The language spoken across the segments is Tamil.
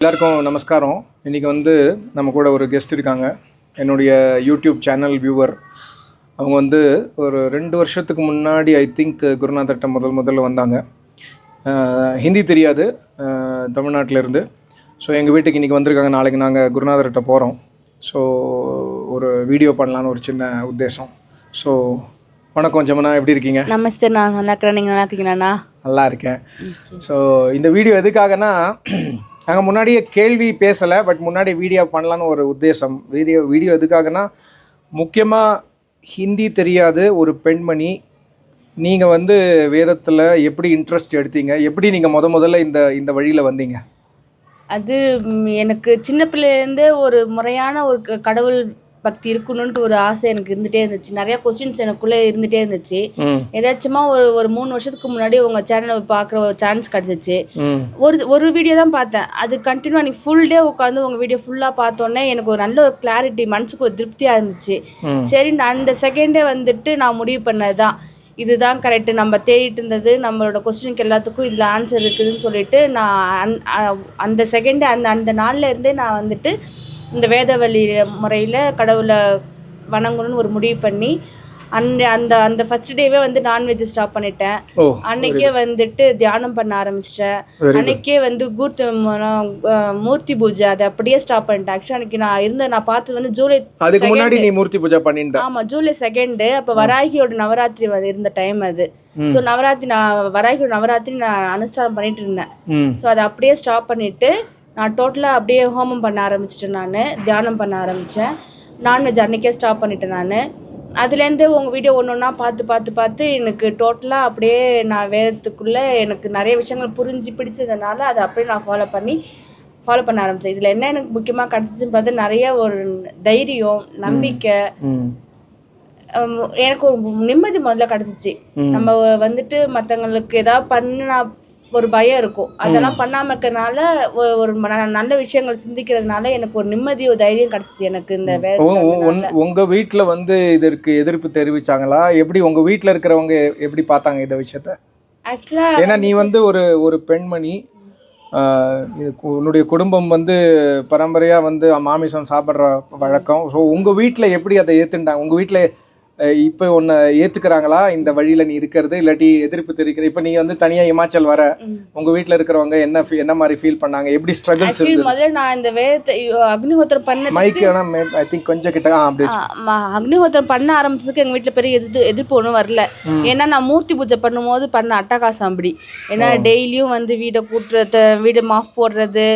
எல்லாருக்கும் நமஸ்காரம். இன்றைக்கி வந்து நம்ம கூட ஒரு கெஸ்ட் இருக்காங்க. என்னுடைய யூடியூப் சேனல் வியூவர் அவங்க வந்து ஒரு ரெண்டு வருஷத்துக்கு முன்னாடி ஐ திங்க் குருநாதர்கிட்ட முதல் முதல்ல வந்தாங்க. ஹிந்தி தெரியாது. அஹ், தமிழ்நாட்டுல இருந்து. ஸோ எங்கள் வீட்டுக்கு இன்றைக்கி வந்திருக்காங்க. நாளைக்கு நாங்கள் குருநாதர்கிட்ட போகிறோம் ஸோ ஒரு வீடியோ பண்ணலான்னு ஒரு சின்ன உத்தேசம். ஸோ வணக்கம் ஜமுனா. எப்படி இருக்கீங்க? நமஸ்தே நான் நல்லா இருக்கிறேன் நீங்கள் நல்லா இருக்கீங்களாண்ணா? நல்லா இருக்கேன். ஸோ இந்த வீடியோ எதுக்காகனா நாங்கள் முன்னாடியே கேள்வி பேசலை பட் முன்னாடி வீடியோ பண்ணலான்னு ஒரு உத்தேசம். வீடியோ வீடியோ எதுக்காகனா முக்கியமாக ஹிந்தி தெரியாது ஒரு பெண்மணி நீங்கள் வந்து வேதத்தில் எப்படி இன்ட்ரெஸ்ட் எடுத்தீங்க? எப்படி நீங்கள் முத முதல்ல இந்த இந்த வழியில் வந்தீங்க? அது எனக்கு சின்ன பிள்ளையிலேருந்தே ஒரு முறையான ஒரு க- கடவுள் பக்தி இருக்கணுன்ட்டு ஒரு ஆசை எனக்கு இருந்துகிட்டே இருந்துச்சு. நிறையா கொஸ்டின்ஸ் எனக்குள்ளே இருந்துகிட்டே இருந்துச்சு. ஏதாச்சுமா ஒரு ஒரு மூணு வருஷத்துக்கு முன்னாடி உங்கள் சேனலை பார்க்குற ஒரு சான்ஸ் கிடச்சிச்சு. ஒரு ஒரு வீடியோ தான் பார்த்தேன். அது கண்டினியூ அன்றைக்கி ஃபுல் டே உட்காந்து உங்கள் வீடியோ ஃபுல்லாக பார்த்தோன்னே எனக்கு ஒரு நல்ல ஒரு கிளாரிட்டி மனசுக்கு ஒரு திருப்தியாக இருந்துச்சு. சரி நான் அந்த செகண்டே வந்துட்டு நான் முடிவு பண்ணது தான் இதுதான் கரெக்டு நம்ம தேடிட்டு இருந்தது நம்மளோட கொஸ்டினுக்கு எல்லாத்துக்கும் இதில் ஆன்சர் இருக்குதுன்னு சொல்லிட்டு நான் அந் அந்த செகண்டே அந்த அந்த நாள்ல இருந்தே நான் வந்துட்டு இந்த வேதவழி முறையில் கடவுளை வணங்கணும்னு ஒரு முடிவு பண்ணி அந்த அந்த அந்த ஃபர்ஸ்ட் டேவே வந்து நான்வெஜ் ஸ்டாப் பண்ணிட்டேன். அன்னைக்கே வந்துட்டு தியானம் பண்ண ஆரம்பிச்சிட்டேன். அன்னைக்கே வந்து கூர்த்த மூர்த்தி பூஜை அதை அப்படியே ஸ்டாப் பண்ணிட்டேன். ஆக்சுவலாக அன்னைக்கு நான் இருந்த நான் பார்த்தது வந்து ஜூலை அதுக்கு. முன்னாடி நீ மூர்த்தி பூஜை பண்ணிட்ட ஆமா ஜூலை செகண்டு அப்போ வராகியோட நவராத்திரி வந்து இருந்த டைம் அது. ஸோ நவராத்திரி நான் வராகியோட நவராத்திரி நான் அனுஷ்டானம் பண்ணிட்டு இருந்தேன். ஸோ அதை அப்படியே ஸ்டாப் பண்ணிட்டு நான் டோட்டலாக அப்படியே ஹோமம் பண்ண ஆரம்பிச்சிட்டேன் நான் தியானம் பண்ண ஆரம்பித்தேன் நான்வெஜ் அன்னைக்கே ஸ்டாப் பண்ணிட்டேன் நான். அதுலேருந்து உங்கள் வீடியோ ஒன்று ஒன்றா பார்த்து பார்த்து பார்த்து எனக்கு டோட்டலாக அப்படியே நான் வேதத்துக்குள்ளே எனக்கு நிறைய விஷயங்கள் புரிஞ்சு பிடிச்சதுனால அதை அப்படியே நான் ஃபாலோ பண்ணி ஃபாலோ பண்ண ஆரம்பித்தேன் இதில் என்ன எனக்கு முக்கியமாக கிடச்சிச்சுன்னு பார்த்து நிறைய ஒரு தைரியம் நம்பிக்கை எனக்கு ஒரு நிம்மதி முதல்ல கிடச்சிச்சு. நம்ம வந்துட்டு மற்றவங்களுக்கு ஏதாவது பண்ணினா ஒரு பயம் இருக்கும். அதெல்லாம் பண்ணாம இருக்கறனால ஒரு நல்ல விஷயங்கள் சிந்திக்கிறதுனால எனக்கு ஒரு நிம்மதி ஒரு தைரியம் கிடச்சிச்சு எனக்கு இந்த உங்க வீட்ல வந்து இதற்கு எதிர்ப்பு தெரிவிச்சாங்களா? எப்படி உங்க வீட்ல இருக்கிறவங்க எப்படி பார்த்தாங்க இந்த விஷயத்த? ஆக்சுவலாக ஏன்னா நீ வந்து ஒரு ஒரு பெண்மணி. உன்னுடைய குடும்பம் வந்து பரம்பரையா வந்து மாமிசம் சாப்பிட்ற வழக்கம். ஸோ உங்க வீட்ல எப்படி அதை ஏத்துட்டாங்க உங்க வீட்ல அஹ், இப்போ உன்னை ஏத்துக்கிறாங்களா? இந்த வழியில நீ இருக்கிறது இல்லாட்டி எதிர்ப்பு தெரிவிக்கிற இப்போ நீ வந்து தனியா இமாச்சல் வர உங்க வீட்ல இருக்கிறவங்க என்ன என்ன மாதிரி ஃபீல் பண்ணாங்க? எப்படி ஸ்ட்ரகிள்ஸ் முதல்ல நான் இந்த வேதத்தை அக்னிஹோத்திரம் பண்ணதுக்கு மைக் ஐ திங்க் கொஞ்சம் கிட்ட ஆ அப்படி அக்னிஹோத்திரம் பண்ண ஆரம்பிச்சதுக்கு எங்கள் வீட்டில் பெரிய எதிர்த்து எதிர்ப்பு ஒன்றும் வரல. ஏன்னா நான் மூர்த்தி பூஜை பண்ணும்போது பண்ண அட்டகாசம் அப்படி. ஏன்னா டெய்லியும் வந்து வீடை கூட்டுறது வீடு மாஃப் போடுறது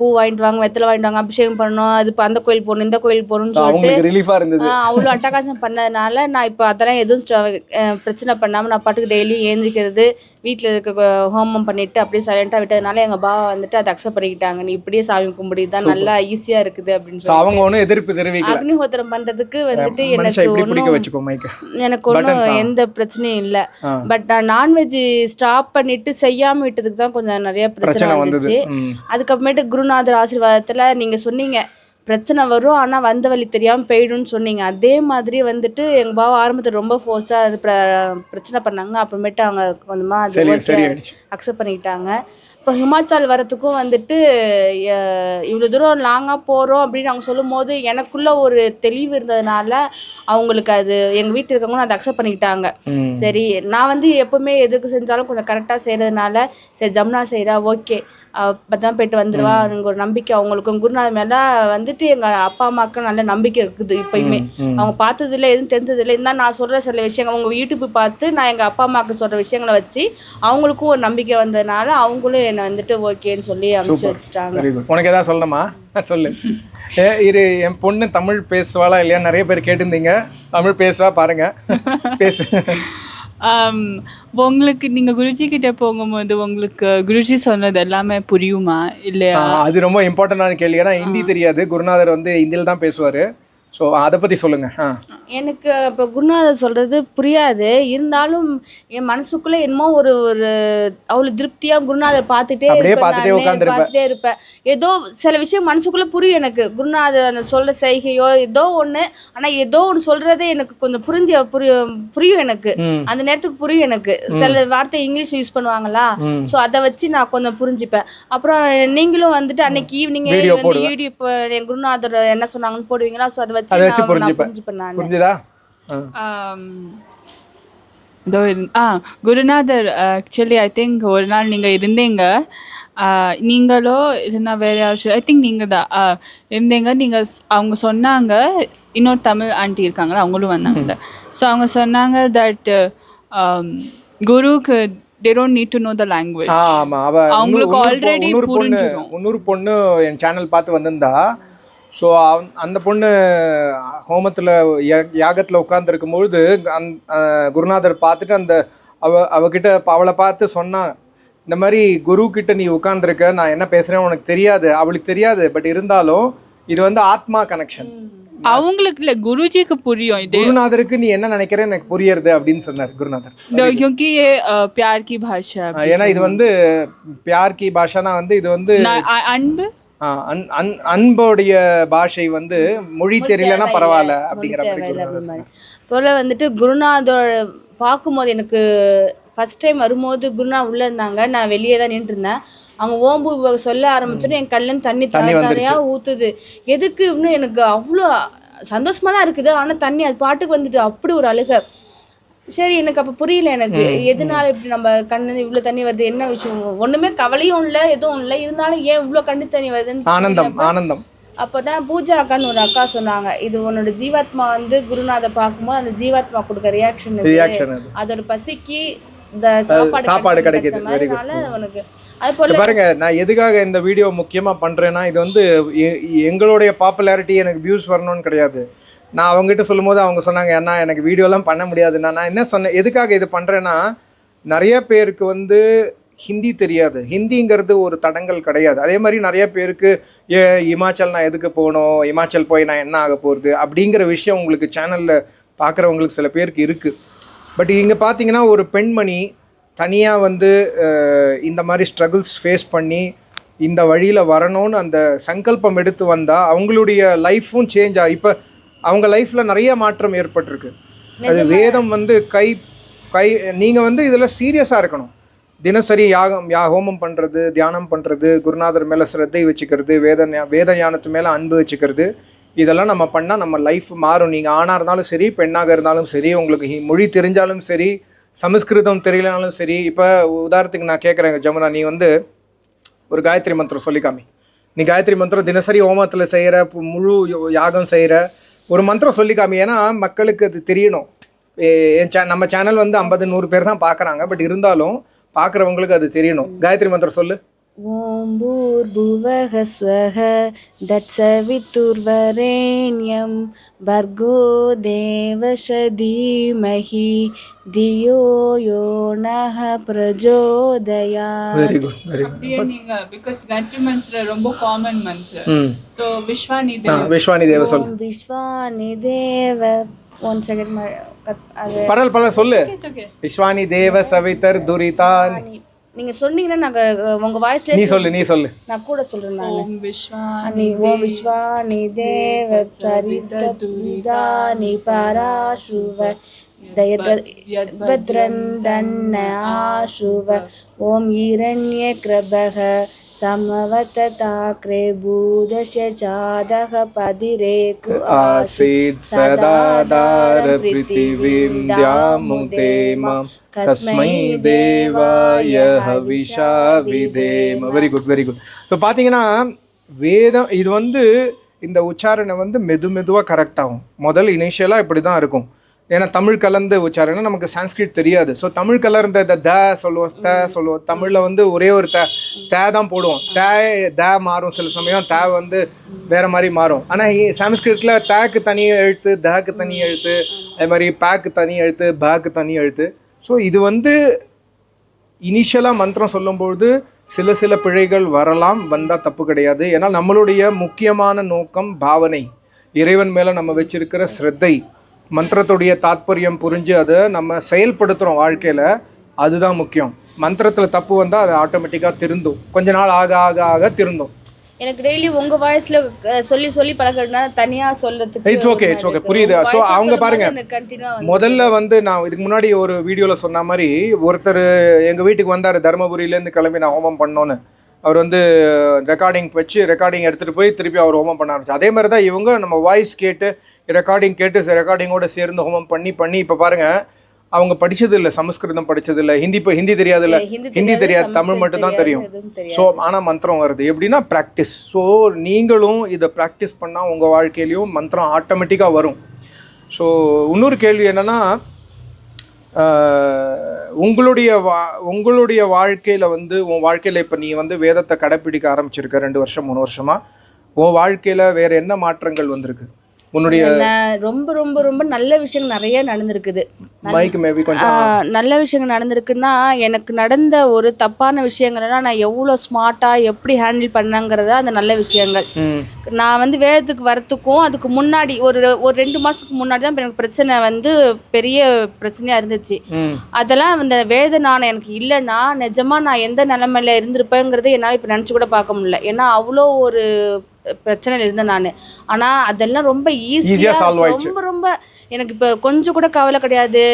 பூ வாங்கிட்டு வாங்க வெத்தலை வாங்கிட்டு வாங்க அபிஷேகம் பண்ணணும் அது அந்த கோயில் போகணும் இந்த கோயில் போகணும்னு சொல்லிட்டு அவ்வளோ அட்டகாசம் பண்ணதுனால நான் இப்போ அதெல்லாம் எதுவும் பிரச்சனை பண்ணாமல் நான் பாட்டுக்கு டெய்லியும் ஏந்திரிக்கிறது வீட்டில் இருக்க ஹோமம் பண்ணிட்டு அப்படியே சைலண்டாக விட்டதுனால எங்கள் பாவா வந்துட்டு அதை அக்செப்ட் பண்ணிக்கிட்டாங்க. நீ இப்படியே சாமி கும்பிடி தான் நல்லா ஈஸியாக இருக்குது அப்படின்னு சொல்லி அவங்க ஒன்றும் எதிர்ப்பு தெரிவிக்கல. அக்னிஹோத்திரம் பண்ணுறதுக்கு வந்துட்டு எனக்கு ஒன்றும் எனக்கு ஒன்றும் எந்த பிரச்சனையும் இல்லை. பட் நான் நான்வெஜ் ஸ்டாப் பண்ணிட்டு செய்யாமல் விட்டதுக்கு தான் கொஞ்சம் நிறைய பிரச்சனை வந்துச்சு. அதுக்கப்புறமேட்டு குருநாதர் ஆசீர்வாதத்தில் நீங்கள் சொன்னீங்க. பிரச்சனை வரும் ஆனால் வந்த வழி தெரியாமல் போயிடும்னு சொன்னீங்க. அதே மாதிரி வந்துட்டு எங்கள் பாவா ஆரம்பத்தில் ரொம்ப ஃபோர்ஸாக அது பிர- பிரச்சனை பண்ணாங்க. அப்புறமேட்டு அவங்க கொஞ்சமாக அது அக்செப்ட் பண்ணிக்கிட்டாங்க. இப்போ ஹிமாச்சல் வரத்துக்கும் வந்துட்டு இவ்வளோ தூரம் லாங்காக போகிறோம் அப்படின்னு அவங்க சொல்லும்போது எனக்குள்ள ஒரு தெளிவு இருந்ததுனால அவங்களுக்கு அது எங்கள் வீட்டில் இருக்கவங்களும் அதை அக்செப்ட் பண்ணிக்கிட்டாங்க. சரி நான் வந்து எப்பவுமே எதுக்கு செஞ்சாலும் கொஞ்சம் கரெக்டாக செய்கிறதுனால சரி ஜமுனா செய்கிறா ஓகே. பத்திரம் போயிட்டு வந்துடுவா எனக்கு ஒரு நம்பிக்கை அவங்களுக்கும். குருநாதர் மேலே வந்துட்டு எங்கள் அப்பா அம்மாவுக்கு நல்ல நம்பிக்கை இருக்குது இப்பயுமே. அவங்க பார்த்ததில்ல எதுவும் தெரிஞ்சதில்லை. இருந்தால் நான் சொல்கிற சில விஷயங்கள் அவங்க யூடியூப் பார்த்து நான் எங்கள் அப்பா அம்மாவுக்கு சொல்கிற விஷயங்களை வச்சு அவங்களுக்கும் ஒரு நம்பிக்கை வந்ததுனால அவங்களும் என்னை வந்துட்டு ஓகேன்னு சொல்லி அனுப்பிச்சு வச்சுட்டாங்க. வெரி குட் உனக்கு ஏதாவது சொல்லணுமா? சொல்லு. ஏ இரு என் பொண்ணு தமிழ் பேசுவாளா இல்லையா? நிறைய பேர் கேட்டிருந்தீங்க. தமிழ் பேசுவா பாருங்க. பேசு. ஆம், உங்களுக்கு நீங்கள் குருஜி கிட்ட போகும்போது உங்களுக்கு குருஜி சொன்னது எல்லாமே புரியுமா? இல்லையா? அது ரொம்ப இம்பார்ட்டண்டான கேள்வி. ஏன்னா ஹிந்தி தெரியாது. குருநாதர் வந்து ஹிந்தியில் தான் பேசுவார். ஸோ அதை பற்றி சொல்லுங்கள் எனக்கு இப்போ குருநாதர் சொல்கிறது புரியாது. இருந்தாலும் என் மனசுக்குள்ளே என்னமோ ஒரு ஒரு அவ்வளோ திருப்தியாக குருநாதர் பார்த்துட்டே இருப்பேன் பார்த்துட்டே இருப்பேன். ஏதோ சில விஷயம் மனசுக்குள்ளே புரியும் எனக்கு. குருநாதர் அந்த சொல்ல செய்கையோ ஏதோ ஒன்று ஆனால் ஏதோ ஒன்று சொல்கிறதே எனக்கு கொஞ்சம் புரிஞ்ச புரியும் புரியும் எனக்கு. அந்த நேரத்துக்கு புரியும் எனக்கு. சில வார்த்தை இங்கிலீஷ் யூஸ் பண்ணுவாங்களா? ஸோ அதை வச்சு நான் கொஞ்சம் புரிஞ்சுப்பேன். அப்புறம் நீங்களும் வந்துட்டு அன்னைக்கு ஈவினிங்கே Video வந்து. யூடியூப் என் குருநாதர் என்ன சொன்னாங்கன்னு போடுவீங்களா? ஸோ அதை வச்சு அதை வச்சு புரிஞ்சுப்பேன். புரிஞ்சுதா? இதோ ஆ குருநாதர் ஆக்சுவலி ஐ திங்க் ஒரு நாள் நீங்கள் இருந்தீங்க. ஆஹ் நீங்களோ இல்லைன்னா வேற யாராச்சும் ஐ திங்க் நீங்கள் தான் ஆஹ் இருந்தீங்க. நீங்கள் அவங்க சொன்னாங்க. இன்னொரு தமிழ் ஆண்டி இருக்காங்களா? அவங்களும் வந்தாங்க. ஸோ அவங்க சொன்னாங்க தட் குருவுக்கு they don't need to know the language ஆ ஆமாம் அவ அவங்களுக்கு பொண்ணு புரிஞ்சிரும். இன்னொரு பொண்ணு என் சேனல் பார்த்து வந்திருந்தா ஸோ அந்த பொண்ணு ஹோமத்தில் யாகத்தில் உட்காந்துருக்கும் பொழுது அந் அஹ், குருநாதர் பார்த்துட்டு அந்த அவ அவகிட்ட இப்ப அவளை பார்த்து சொன்னா இந்த மாதிரி குரு கிட்ட நீ உட்காந்துருக்க நான் என்ன பேசுகிறேன் உனக்கு தெரியாது அவளுக்கு தெரியாது பட் இருந்தாலும் இது வந்து ஆத்மா கனெக்ஷன் அவங்களுக்கு இல்லை குருஜிக்கு புரியும் இது குருநாதருக்கு நீ என்ன நினைக்கிற எனக்கு புரியுறது அப்படின்னு சொன்னார் குருநாதர் The- क्योंकि ये अ, प्यार की भाषा है ஏன்னா இது வந்து பியார் கி பாஷானா வந்து இது வந்து ना- अ- அன்பு ஆ, அன் அன் அன்போடைய பாஷை வந்து மொழி தெரியலனா பரவாயில்ல அப்படிங்கிற மாதிரி போல் வந்துட்டு குருநாதோட பார்க்கும்போது எனக்கு ஃபர்ஸ்ட் டைம் வரும்போது குருநா உள்ளே இருந்தாங்க. நான் வெளியே தான் நின்றுட்டு இருந்தேன். அவங்க ஓம்பு சொல்ல ஆரம்பிச்சோன்னே என் கண்ணுல தண்ணி. தரையாக ஊற்றுது எதுக்கு இன்னும் எனக்கு அவ்வளோ சந்தோஷமா தான் இருக்குது. ஆனால் தண்ணி அது பாட்டுக்கு வந்துட்டு அப்படி ஒரு அழுக. சரி எனக்கு அப்போ புரியல எனக்கு. எதனால இப்படி நம்ம கண்ணு இவ்வளோ தண்ணி வருது? என்ன விஷயம்? ஒன்றுமே கவலையும் இல்லை எதுவும் இல்லை. இருந்தாலும் ஏன் இவ்வளோ கண்ணு தண்ணி வருதுன்னு ஆனந்தம். ஆனந்தம். அப்பதான் பூஜா அக்கான்னு ஒரு அக்கா சொன்னாங்க. இது உன்னோட ஜீவாத்மா வந்து குருநாதை பார்க்கும்போது அந்த ஜீவாத்மா கொடுக்க ரியாக்ஷன் அதோட பசிக்கு இந்த சாப்பாடு கிடைக்குது. இத போல பாருங்க நான் எதுக்காக இந்த வீடியோ முக்கியமா பண்றேன்னா இது வந்து எங்களுடைய பாப்புலாரிட்டி எனக்கு வியூஸ் வரணும்னு கிடையாது. நான் அவங்ககிட்ட சொல்லும்போது அவங்க சொன்னாங்க ஏன்னா எனக்கு வீடியோலாம் பண்ண முடியாதுண்ணா. நான் என்ன சொன்னேன் எதுக்காக இது பண்ணுறேன்னா நிறைய பேருக்கு வந்து ஹிந்தி தெரியாது. ஹிந்திங்கிறது ஒரு தடங்கள் கிடையாது. அதே மாதிரி நிறைய பேருக்கு ஏ இமாச்சல் நான் எதுக்கு போகணும்? இமாச்சல் போய் நான் என்ன ஆக போகிறது அப்படிங்கிற விஷயம் உங்களுக்கு சேனலில் பார்க்குறவங்களுக்கு சில பேருக்கு இருக்குது பட் இங்கே பார்த்தீங்கன்னா ஒரு பெண்மணி தனியாக வந்து இந்த மாதிரி ஸ்ட்ரகிள்ஸ் ஃபேஸ் பண்ணி இந்த வழியில் வரணும்னு அந்த சங்கல்பம் எடுத்து வந்தால் அவங்களுடைய லைஃப்பும் சேஞ்ச் ஆகும் இப்போ அவங்க லைஃப்பில் நிறைய மாற்றம் ஏற்பட்டிருக்கு. அது வேதம் வந்து கை கை நீங்கள் வந்து இதில் சீரியஸாக இருக்கணும். தினசரி யாகம் யா ஹோமம் பண்ணுறது தியானம் பண்ணுறது குருநாதர் மேலே சிரத்தை வச்சுக்கிறது வேத வேத ஞானத்து மேலே அன்பு வச்சுக்கிறது இதெல்லாம் நம்ம பண்ணால் நம்ம லைஃப் மாறும். நீங்கள் ஆணாக இருந்தாலும் சரி பெண்ணாக இருந்தாலும் சரி உங்களுக்கு மொழி தெரிஞ்சாலும் சரி சமஸ்கிருதம் தெரியலனாலும் சரி இப்போ உதாரணத்துக்கு நான் கேட்குறேன் ஜமுனா நீ வந்து ஒரு காயத்ரி மந்திரம் சொல்லிக்காமி. நீ காயத்ரி மந்திரம் தினசரி ஹோமத்தில் செய்கிற முழு யாகம் செய்கிற ஒரு மந்திரம் சொல்லிக்காமி ஏன்னா மக்களுக்கு அது தெரியணும். ஏ- என் சே நம்ம சேனல் வந்து ஐம்பது நூறு பேர் தான் பார்க்குறாங்க பட் இருந்தாலும் பார்க்குறவங்களுக்கு அது தெரியணும். காயத்ரி மந்திரம் சொல்லு. ஓம் பூர்புவக ஸ்வக தத்சவித்துர்வரேண்யம். பர்கோ தேவஷ தீமஹி தியோ யோ நஹ பிரஜோதயா வெரி குட் வெரி குட் நீங்க பிகாஸ் காயத்ரி மந்திர ரொம்ப காமன் மந்திர ஸோ விஸ்வானி ஆ, விஸ்வானி தேவ சொல் விஸ்வானி தேவ ஒன் செகண்ட் அது பரவல் பரவல் சொல்லு. விஸ்வானி தேவ சவிதர் துரிதான் நீங்க சொன்னீங்கன்னா நாங்க உங்க வாய்ஸ்ல நீ சொல்லு நீ சொல்லு. நான் கூட சொல்றேன் நான். ஓம் விஸ்வானி அனி ஓம் விஸ்வானி தேவ சரித துரிதானி பராசுவ இரண்ய கிரபக சமவதாக்ரே பூதஸ்ய சாதக பதிரேகு ஆசீத் சதாதார பிருத்திவீம் தியாமுதே மாம் கஸ்மை தேவாய ஹவிஷா விதேம. Very good very good so பார்த்தீங்கன்னா வேதம் இது வந்து இந்த உச்சாரணை வந்து மெது மெதுவாக கரெக்ட் ஆகும். முதல் இனிஷியலாக இப்படி தான் இருக்கும். ஏன்னா தமிழ் கலந்து உச்சாரணம் நமக்கு சான்ஸ்கிரிட் தெரியாது. ஸோ தமிழ் கலர்ந்த இந்த த சொல்லுவோம் த சொல்லுவோம் தமிழில் வந்து ஒரே ஒரு த தே தான் போடுவோம். தே த மாறும் சில சமயம். தே வந்து வேற மாதிரி மாறும். ஆனால் சான்ஸ்கிரிட்டில் தேக்கு தனி எழுத்து தக்கு தனி எழுத்து அதே மாதிரி பேக்கு தனி எழுத்து பேக்கு தனி எழுத்து. ஸோ இது வந்து இனிஷியலாக மந்திரம் சொல்லும்பொழுது சில சில பிழைகள் வரலாம் வந்தால் தப்பு கிடையாது. ஏன்னா நம்மளுடைய முக்கியமான நோக்கம் பாவனை. இறைவன் மேலே நம்ம வச்சிருக்கிற ஸ்ரத்தை. மந்திரத்துடைய தாத்பரியம் புரிஞ்சு அதை நம்ம செயல்படுத்துகிறோம் வாழ்க்கையில் அதுதான் முக்கியம். மந்திரத்தில் தப்பு வந்தால் அது ஆட்டோமேட்டிக்காக திருந்தும். கொஞ்ச நாள் ஆக ஆக ஆக திருந்தும். எனக்கு டெய்லி உங்க வாய்ஸ்ல சொல்லி சொல்லி பழகிறதுனா தனியா சொல்றதுக்கு It's okay, it's okay. புரியுது. So, அவங்க பாருங்க, முதல்ல வந்து நான் இதுக்கு முன்னாடி ஒரு வீடியோவில் சொன்ன மாதிரி ஒருத்தர் எங்கள் வீட்டுக்கு வந்தார் தருமபுரியிலேருந்து கிளம்பி நான் ஹோமம் பண்ணோன்னு. அவர் வந்து ரெக்கார்டிங் வச்சு ரெக்கார்டிங் எடுத்துகிட்டு போய் திருப்பி அவர் ஹோமம் பண்ண ஆரம்பிச்சு அதே மாதிரி தான் இவங்க நம்ம வாய்ஸ் கேட்டு ரெக்கார்டிங் கேட்டு ரெக்கார்டிங்கோட சேர்ந்து ஹோமம் பண்ணி பண்ணி இப்போ பாருங்கள் அவங்க படிச்சது இல்லை சமஸ்கிருதம் படிச்சது இல்லை ஹிந்தி ப- ஹிந்தி தெரியாது இல்லை ஹிந்தி தெரியாது தமிழ் மட்டும்தான் தெரியும். ஸோ ஆனால் மந்திரம் வருது. எப்படின்னா ப்ராக்டிஸ் ஸோ நீங்களும் இதை ப்ராக்டிஸ் பண்ணால் உங்கள் வாழ்க்கையிலையும் மந்திரம் ஆட்டோமேட்டிக்காக வரும். ஸோ இன்னொரு கேள்வி என்னென்னா உங்களுடைய வா உங்களுடைய வாழ்க்கையில் வந்து உன் வாழ்க்கையில் இப்போ நீ வந்து வேதத்தை கடைப்பிடிக்க ஆரம்பிச்சிருக்க ரெண்டு வருஷம் மூணு வருஷமாக உன் வாழ்க்கையில் வேறு என்ன மாற்றங்கள் வந்திருக்கு? உன்னுடைய ரொம்ப ரொம்ப ரொம்ப நல்ல விஷயங்கள் நிறைய நடந்திருக்குது. நல்ல விஷயங்கள் நடந்திருக்குன்னா எனக்கு நடந்த ஒரு தப்பான விஷயங்கள்லாம் நான் எவ்வளோ ஸ்மார்ட்டாக எப்படி ஹேண்டில் பண்ணங்கிறதா அந்த நல்ல விஷயங்கள். நான் வந்து வேதத்துக்கு வரத்துக்கும் அதுக்கு முன்னாடி ஒரு ஒரு ரெண்டு மாதத்துக்கு முன்னாடி தான் எனக்கு பிரச்சனை வந்து பெரிய பிரச்சனையாக இருந்துச்சு. அதெல்லாம் அந்த வேத நாணம் எனக்கு இல்லைன்னா நிஜமாக நான் எந்த நிலமையில இருந்திருப்பேங்கிறது என்னால் இப்போ நினச்சி கூட பார்க்க முடியல. ஏன்னா அவ்வளோ ஒரு பிரச்சனையில் இருந்தேன் நான். ஆனால் அதெல்லாம் ரொம்ப ஈஸியாக. ரொம்ப ரொம்ப எனக்கு இப்போ கொஞ்சம் கூட கவலை கிடையாது.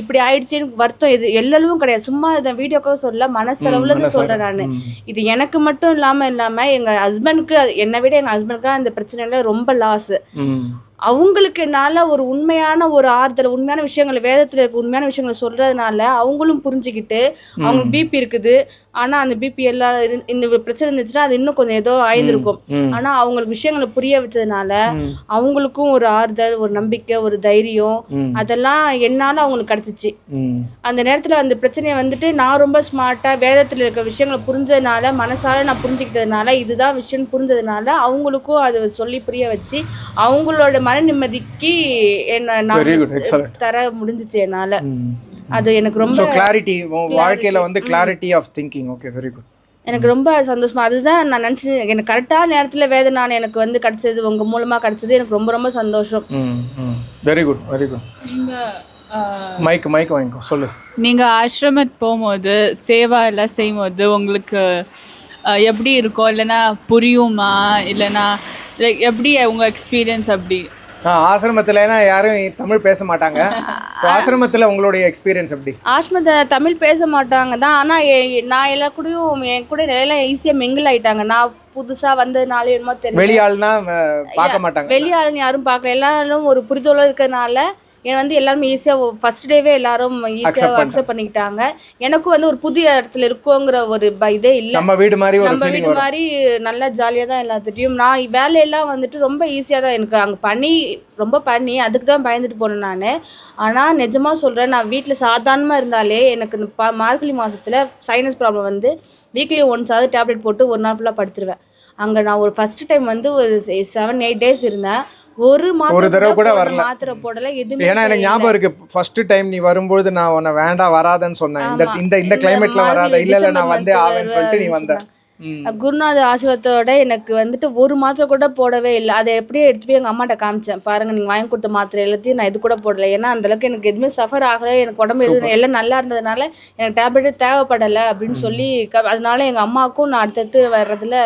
இப்படி ஆயிடுச்சு எனக்கு வருத்தம் இது எல்லளவும் கிடையாது. சும்மா இதை வீடியோக்காக சொல்ல மனசளவில் இருந்து மனசளவு. சொல்கிறேன் நான். இது எனக்கு மட்டும் இல்லாமல் இல்லாமல் எங்கள் ஹஸ்பண்டுக்கு என்னை விட எங்கள் ஹஸ்பண்டுக்கு அந்த பிரச்சனையில ரொம்ப லாஸ் அவங்களுக்கு என்னால் ஒரு உண்மையான ஒரு ஆறுதல் உண்மையான விஷயங்கள் வேதத்தில் இருக்க உண்மையான விஷயங்களை சொல்கிறதுனால அவங்களும் புரிஞ்சுக்கிட்டு அவங்க பிபி இருக்குது. ஆனால் அந்த பிபி எல்லாம் இரு- இந்த பிரச்சனை இருந்துச்சுன்னா அது இன்னும் கொஞ்சம் ஏதோ ஆயிருந்திருக்கும் ம். ஆனால் அவங்களுக்கு விஷயங்களை புரிய வச்சதுனால. அவங்களுக்கும் ஒரு ஆறுதல் ஒரு நம்பிக்கை ஒரு தைரியம். அதெல்லாம் என்னால் அவங்களுக்கு கிடச்சிச்சு அந்த நேரத்தில் அந்த பிரச்சனையை வந்துட்டு நான் ரொம்ப ஸ்மார்ட்டாக வேதத்தில் இருக்க விஷயங்களை புரிஞ்சதுனால மனசால நான் புரிஞ்சுக்கிட்டதுனால இதுதான் விஷயம்னு புரிஞ்சதுனால அவங்களுக்கும் அதை சொல்லி புரிய வச்சு அவங்களோட மன நிம்மதிக்கு என்ன. தர முடிஞ்சிச்சு என்னால் அது எனக்கு ரொம்ப கிளாரிட்டி வாழ்க்கையில் வந்து clarity of thinking okay very good எனக்கு ரொம்ப சந்தோஷமா அதுதான் நான் நினச்சி எனக்கு கரெக்டான நேரத்தில் வேத நான் எனக்கு வந்து கிடச்சது உங்கள் மூலமாக கிடச்சது எனக்கு ரொம்ப ரொம்ப சந்தோஷம். ம் ம். வெரி குட் வெரி குட் நீங்கள் மைக் மைக் வாங்கிக்கோ சொல்லு. நீங்கள் ஆசிரமத்து போகும்போது சேவா எல்லாம் செய்யும்போது உங்களுக்கு எப்படி இருக்கும் இல்லைன்னா புரியுமா இல்லைன்னா லைக் எப்படி உங்கள் எக்ஸ்பீரியன்ஸ் அப்படி? ஆசிரமத்துலனா யாரும் தமிழ் பேச மாட்டாங்க. ஸோ ஆசிரமத்தில் உங்களுடைய எக்ஸ்பீரியன்ஸ் எப்படி? ஆஷ்மத தமிழ் பேச மாட்டாங்க தான். ஆனால் நான் எல்லா கூடயும் என் கூட எல்லாம் ஈஸியாக மிங்கிள் ஆயிட்டாங்க. நான் புதுசாக வந்ததுனால என்னமோ தெரியல. வெளியாள்னா பார்க்க மாட்டாங்க. வெளியாளுன்னு யாரும் பார்க்கல. எல்லாரும் ஒரு புரிதலோடு இருக்கிறதுனால என் வந்து எல்லாருமே ஈஸியாக ஃபர்ஸ்ட் டேவே எல்லாரும் ஈஸியாக. அக்செப்ட் பண்ணிக்கிட்டாங்க. எனக்கும் வந்து ஒரு புதிய இடத்துல இருக்கோங்கிற ஒரு இதே இல்லை. நம்ம வீடு மாதிரி நம்ம வீடு மாதிரி நல்லா ஜாலியாக தான் எல்லாத்துட்டையும் நான் வேலையெல்லாம் வந்துட்டு ரொம்ப ஈஸியாக தான் எனக்கு அங்கே பண்ணி ரொம்ப பண்ணி அதுக்கு தான் பயந்துட்டு போனேன் நான் ஆனால் நிஜமாக சொல்கிறேன் நான் வீட்டில் சாதாரணமாக இருந்தாலே எனக்கு இந்த ப மார்கழி மாதத்தில் சைனஸ் ப்ராப்ளம் வந்து வீக்லி ஒன்ஸாவது டேப்லெட் போட்டு ஒரு நாள் ஃபுல்லாக படுத்துருவேன் அங்கே நான் ஒரு ஃபர்ஸ்ட் டைம் வந்து ஒரு செவன் எயிட் டேஸ் இருந்தேன் ஒரு மாத்திரை ஒரு தடவை கூட வரல. மாத்திரை போடல எதுவுமே ஏன்னா எனக்கு. ஞாபகம் இருக்கு ஃபர்ஸ்ட் டைம் நீ வரும்பொழுது நான் உன்னை வேண்டாம் வராதன்னு சொன்னேன் இந்த. இந்த இந்த கிளைமேட்ல வராத இல்ல இல்ல நான் வந்தே ஆவேன்னு சொல்லிட்டு நீ வருவேன்னு வந்த ம். குருநாத ஆசீர்வாதத்தோட எனக்கு வந்துட்டு ஒரு மாத்திரை கூட போடவே இல்லை. அதை எப்படியே எடுத்து போய் எங்கள் அம்மாட்ட காமிச்சேன். பாருங்க நீங்கள் வாங்கி கொடுத்த மாத்திரை எல்லாத்தையும் நான் இது கூட போடல. ஏன்னா அந்த அளவுக்கு எனக்கு எதுவுமே சஃபர் ஆகலை. எனக்கு உடம்பு எதுவும் எல்லாம் நல்லா இருந்ததுனால எனக்கு டேப்லெட்டே தேவைப்படலை அப்படின்னு சொல்லி அதனால எங்கள் அம்மாவுக்கும் நான் அடுத்தடுத்து வர்றதுல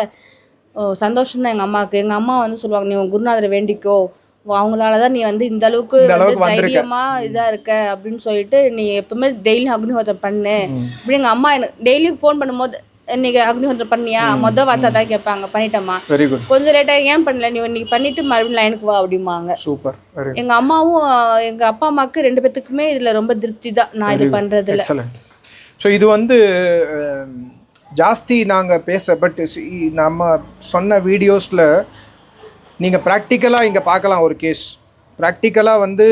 சந்தோஷம் தான் எங்கள் அம்மாவுக்கு. எங்கள் அம்மா வந்து சொல்லுவாங்க நீ உன் குருநாதரை வேண்டிக்கோ. அவங்களால தான் நீ வந்து இந்த அளவுக்கு வந்து. தைரியமா இதா இருக்க அப்படின்னு சொல்லிட்டு நீ எப்பவுமே டெய்லியும் அக்னிஹோத்திரம் பண்ணு. அப்படி எங்கள் அம்மா எனக்கு டெய்லியும் ஃபோன் பண்ணும்போது இன்னைக்கு அக்னிஹோத்திரம் பண்ணியா? மொதல் வார்த்தை தான் கேட்பாங்க குட் கொஞ்சம் லேட்டாக ஏன் பண்ணல? நீ இன்னைக்கு பண்ணிட்டு மறுபடியும் லைனுக்கு வா அப்படிம்பாங்க. சூப்பர் எங்க அம்மாவும் எங்க அப்பா அம்மாவுக்கு ரெண்டு பேத்துக்குமே இதுல ரொம்ப திருப்தி தான். நான் இது பண்றதுல. ஸோ இது வந்து ஜாஸ்தி நாங்கள் பேச பட் நம்ம சொன்ன வீடியோஸில் நீங்கள் ப்ராக்டிக்கலாக இங்கே பார்க்கலாம் ஒரு கேஸ் ப்ராக்டிக்கலாக வந்து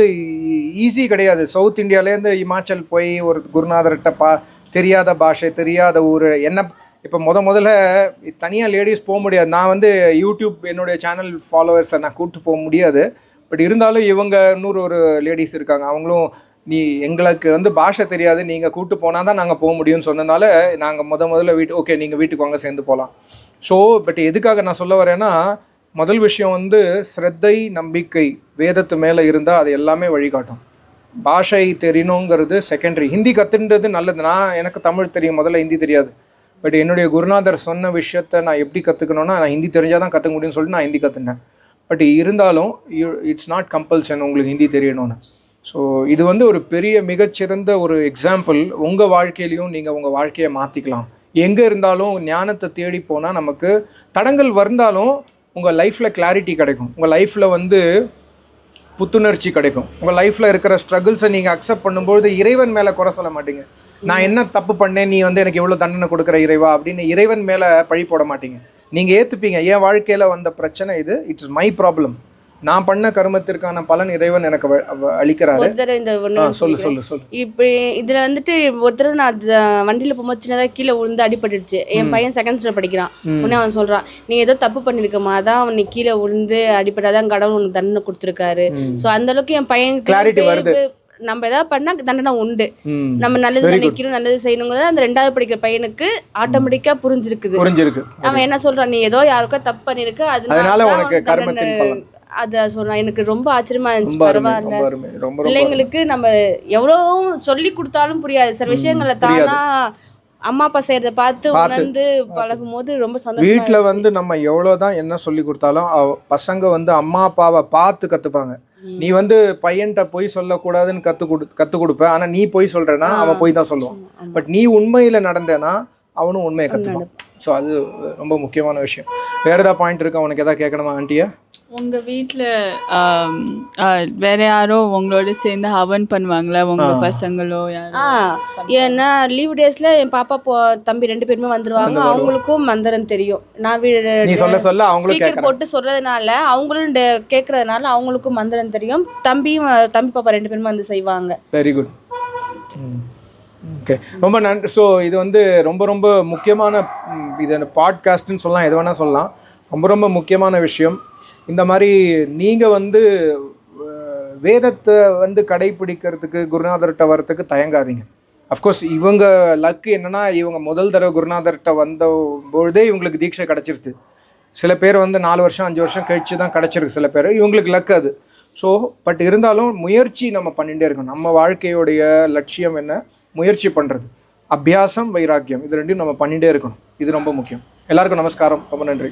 ஈஸி கிடையாது. சவுத் இந்தியாவிலேருந்து இமாச்சல் போய் ஒரு குருநாதர்கிட்ட பா தெரியாத பாஷை தெரியாத ஊர் என்ன இப்போ முத முதல்ல தனியாக லேடிஸ் போக முடியாது. நான் வந்து யூடியூப் என்னுடைய சேனல் ஃபாலோவர்ஸை நான் கூப்பிட்டு போக முடியாது. பட் இருந்தாலும் இவங்க இன்னொரு ஒரு லேடிஸ் இருக்காங்க. அவங்களும் நீ எங்களுக்கு வந்து பாஷை தெரியாது. நீங்கள் கூட்டு போனால் தான் நாங்கள் போக முடியும்னு சொன்னனால நாங்கள் முத முதல்ல வீட்டு ஓகே நீங்கள் வீட்டுக்கு வாங்க சேர்ந்து போகலாம் ஸோ பட் எதுக்காக நான் சொல்ல வரேன்னா முதல் விஷயம் வந்து ஸ்ரத்தை நம்பிக்கை வேதத்து மேலே இருந்தால் அது எல்லாமே வழிகாட்டும். பாஷை தெரியணுங்கிறது செகண்டரி ஹிந்தி கற்றுன்றது நல்லது. நான் எனக்கு தமிழ் தெரியும். முதல்ல ஹிந்தி தெரியாது. பட் என்னுடைய குருநாதர் சொன்ன விஷயத்த நான் எப்படி கற்றுக்கணுன்னா நான் ஹிந்தி தெரிஞ்சால் தான் கற்றுக்க முடியும்னு சொல்லிட்டு நான் ஹிந்தி கற்றுனேன் பட் இருந்தாலும் இட்ஸ் நாட் கம்பல்சன் உங்களுக்கு ஹிந்தி தெரியணும்னு. ஸோ இது வந்து ஒரு பெரிய மிகச்சிறந்த ஒரு எக்ஸாம்பிள் உங்கள் வாழ்க்கையிலையும் நீங்கள் உங்கள் வாழ்க்கையை மாற்றிக்கலாம் எங்கே இருந்தாலும் ஞானத்தை தேடி போனால் நமக்கு தடங்கள் வந்தாலும் உங்கள் லைஃப்பில் கிளாரிட்டி கிடைக்கும். உங்கள் லைஃப்பில் வந்து புத்துணர்ச்சி கிடைக்கும். உங்கள் லைஃப்பில் இருக்கிற ஸ்ட்ரகிள்ஸை நீங்கள் அக்செப்ட் பண்ணும்போது இறைவன் மேலே குறை சொல்ல மாட்டீங்க. நான் என்ன தப்பு பண்ணேன் நீ வந்து எனக்கு எவ்வளோ தண்டனை கொடுக்குற இறைவா அப்படின்னு இறைவன் மேலே பழி போட மாட்டீங்க. நீங்கள் ஏற்றுப்பீங்க என் வாழ்க்கையில் வந்த பிரச்சனை இது இட்ஸ் மை ப்ராப்ளம் நான் பண்ண கர்மத்திற்கான பலன் இறைவன் எனக்கு அளிக்கிறாரு. இந்த சொல்லு சொல்லு சொல்லு. இப்போ இதில் வந்துட்டு ஒரு தடவை நான் வண்டியில் போகும்போது சின்னதாக கீழே விழுந்து அடிபட்டுடுச்சு. என் பையன் செகண்ட் ஸ்டாண்டர்ட் படிக்கிறான். உடனே அவன் சொல்கிறான் நீ ஏதோ தப்பு பண்ணியிருக்கமா அதான் அவன் நீ கீழே விழுந்து அடிபட்டாதான் கடவுள் உனக்கு தண்டனை கொடுத்துருக்காரு. ஸோ அந்த அளவுக்கு என் பையன் Clarity வருது. நம்ம ஏதாவது பண்ணா தண்டனை உண்டு நம்ம நல்லது. நினைக்கணும் நல்லது செய்யணுங்கிறது அந்த ரெண்டாவது படிக்கிற பையனுக்கு ஆட்டோமேட்டிக்கா புரிஞ்சிருக்குது புரிஞ்சிருக்கு அவன் என்ன சொல்றான் நீ ஏதோ யாருக்கோ தப்பு பண்ணிருக்க அதனால அதனால தான் உனக்கு கர்மத்தின். அத சொல்றான் எனக்கு ரொம்ப ஆச்சரியமா இருந்துச்சு பரவாயில்ல பிள்ளைங்களுக்கு நம்ம எவ்வளவு சொல்லி கொடுத்தாலும் புரியாது சில விஷயங்களை. தானா அம்மா அப்பா செய்யறத பார்த்து உணர்ந்து பழகும் போது ரொம்ப சந்தோஷமா வீட்டில். வந்து நம்ம எவ்வளோதான் என்ன சொல்லி கொடுத்தாலும் பசங்க வந்து அம்மா அப்பாவை பார்த்து கற்றுப்பாங்க ம். நீ வந்து பையன்கிட்ட பொய் சொல்லக்கூடாதுன்னு கற்றுக் கொடு கற்றுக் கொடுப்ப. ஆனால் நீ பொய் சொல்கிறேன்னா அவன் பொய் தான் சொல்லுவான். பட் நீ உண்மையில் நடந்தேன்னா அவனும் உண்மையை கற்றுப்பான் ஸோ அது ரொம்ப முக்கியமான விஷயம். வேறு ஏதாவது பாயிண்ட் இருக்கா? உனக்கு எதாவது கேட்கணுமா ஆண்டியா? உங்கள் வீட்டில் வேற யாரோ உங்களோட சேர்ந்து ஹவன் பண்ணுவாங்களா? உங்கள். பசங்களோ யாரோ? ஆ ஏன்னா லீவ் டேஸ்ல என் பாப்பா போ தம்பி ரெண்டு பேருமே வந்துருவாங்க. வந்து வருவாங்க. அவங்களுக்கும் மந்திரம் தெரியும். நான் நீ சொல்ல சொல்ல ஸ்பீக்கர் போட்டு சொல்றதுனால அவங்களும் கேட்கறதுனால அவங்களுக்கும் மந்திரம் தெரியும். தம்பியும் தம்பி பாப்பா ரெண்டு பேருமே வந்து செய்வாங்க. வெரி குட் ஓகே ரொம்ப நன்றி ஸோ இது வந்து ரொம்ப ரொம்ப முக்கியமான இது பாட்காஸ்ட்னு சொல்லலாம் எது வேணால் சொல்லலாம். ரொம்ப ரொம்ப முக்கியமான விஷயம். இந்த மாதிரி நீங்கள் வந்து வேதத்தை வந்து கடைபிடிக்கிறதுக்கு குருநாதர்கிட்ட வரத்துக்கு தயங்காதீங்க. அஃப்கோர்ஸ் இவங்க லக்கு என்னென்னா இவங்க முதல் தடவை குருநாதர்கிட்ட வந்த பொழுதே இவங்களுக்கு தீட்சை கிடச்சிருது. சில பேர் வந்து நாலு வருஷம் அஞ்சு வருஷம் கழிச்சு தான் கிடச்சிருக்கு சில பேர். இவங்களுக்கு லக்கு அது. ஸோ பட் இருந்தாலும் முயற்சி நம்ம பண்ணிகிட்டே இருக்கணும். நம்ம வாழ்க்கையுடைய லட்சியம் என்ன? முயற்சி பண்ணுறது அபியாசம் வைராக்கியம். இது ரெண்டையும் நம்ம பண்ணிகிட்டே இருக்கணும். இது ரொம்ப முக்கியம். எல்லாருக்கும் நமஸ்காரம். ரொம்ப நன்றி.